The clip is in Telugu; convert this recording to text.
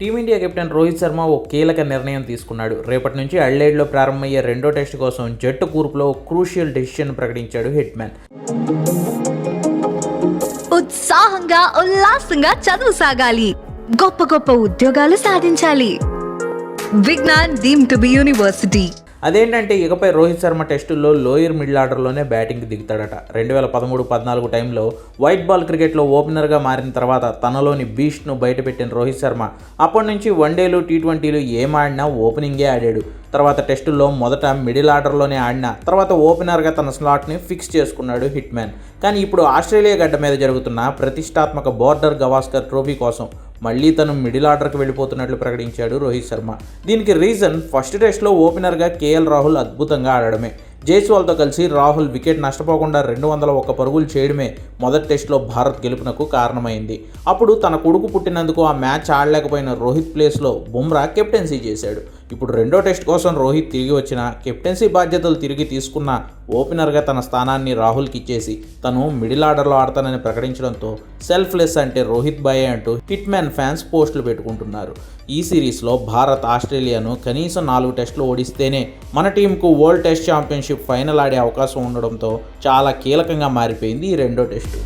Team India captain Rohit Sharma ఓ కీలక నిర్ణయం తీసుకున్నాడు. రేపటి నుంచి అడ్లైడ్లో ప్రారంభమయ్యే రెండో టెస్ట్ కోసం జట్టు కూర్పులో క్రూషియల్ డెసిషన్ ప్రకటించాడు హిట్ మ్యాన్. ఉత్సాహంగా ఉల్లాసంగా చదువు సాగాలి. గొప్ప గొప్ప ఉద్యోగాలు సాధించాలి. Vignan deemed to be university. అదేంటంటే ఇకపై రోహిత్ శర్మ టెస్టుల్లో లోయర్ మిడిల్ ఆర్డర్లోనే బ్యాటింగ్కి దిగుతాడట. రెండు వేల పదమూడు పద్నాలుగు టైంలో వైట్ బాల్ క్రికెట్లో ఓపెనర్గా మారిన తర్వాత తనలోని బీస్ట్ను బయటపెట్టిన రోహిత్ శర్మ అప్పటి నుంచి వన్డేలు టీ ట్వంటీలు ఏం ఆడినా ఓపెనింగే ఆడాడు. తర్వాత టెస్టుల్లో మొదట మిడిల్ ఆర్డర్లోనే ఆడిన తర్వాత ఓపెనర్గా తన స్లాట్ని ఫిక్స్ చేసుకున్నాడు హిట్ మ్యాన్ కానీ ఇప్పుడు ఆస్ట్రేలియా గడ్డ మీద జరుగుతున్న ప్రతిష్టాత్మక బోర్డర్ గవాస్కర్ ట్రోఫీ కోసం మళ్ళీ తను మిడిల్ ఆర్డర్కి వెళ్ళిపోతున్నట్లు ప్రకటించాడు రోహిత్ శర్మ. దీనికి రీజన్ ఫస్ట్ టెస్ట్లో ఓపెనర్గా కేఎల్ రాహుల్ అద్భుతంగా ఆడడమే. జైస్వాల్తో కలిసి రాహుల్ వికెట్ నష్టపోకుండా రెండు వందల ఒక్క పరుగులు చేయడమే మొదటి టెస్ట్లో భారత్ గెలుపునకు కారణమైంది. అప్పుడు తన కొడుకు పుట్టినందుకు ఆ మ్యాచ్ ఆడలేకపోయిన రోహిత్ ప్లేస్లో బుమ్రా కెప్టెన్సీ చేశాడు. ఇప్పుడు రెండో టెస్ట్ కోసం రోహిత్ తిరిగి వచ్చిన కెప్టెన్సీ బాధ్యతలు తిరిగి తీసుకున్న ఓపెనర్గా తన స్థానాన్ని రాహుల్కి ఇచ్చేసి తను మిడిల్ ఆర్డర్లో ఆడతానని ప్రకటించడంతో సెల్ఫ్లెస్ అంటే రోహిత్ బాయే అంటూ హిట్ మ్యాన్ ఫ్యాన్స్ పోస్టులు పెట్టుకుంటున్నారు. ఈ సిరీస్లో భారత్ ఆస్ట్రేలియాను కనీసం నాలుగు టెస్టులు ఓడిస్తేనే మన టీంకు వరల్డ్ టెస్ట్ ఛాంపియన్షిప్ ఫైనల్ ఆడే అవకాశం ఉండడంతో చాలా కీలకంగా మారిపోయింది ఈ రెండో టెస్టు.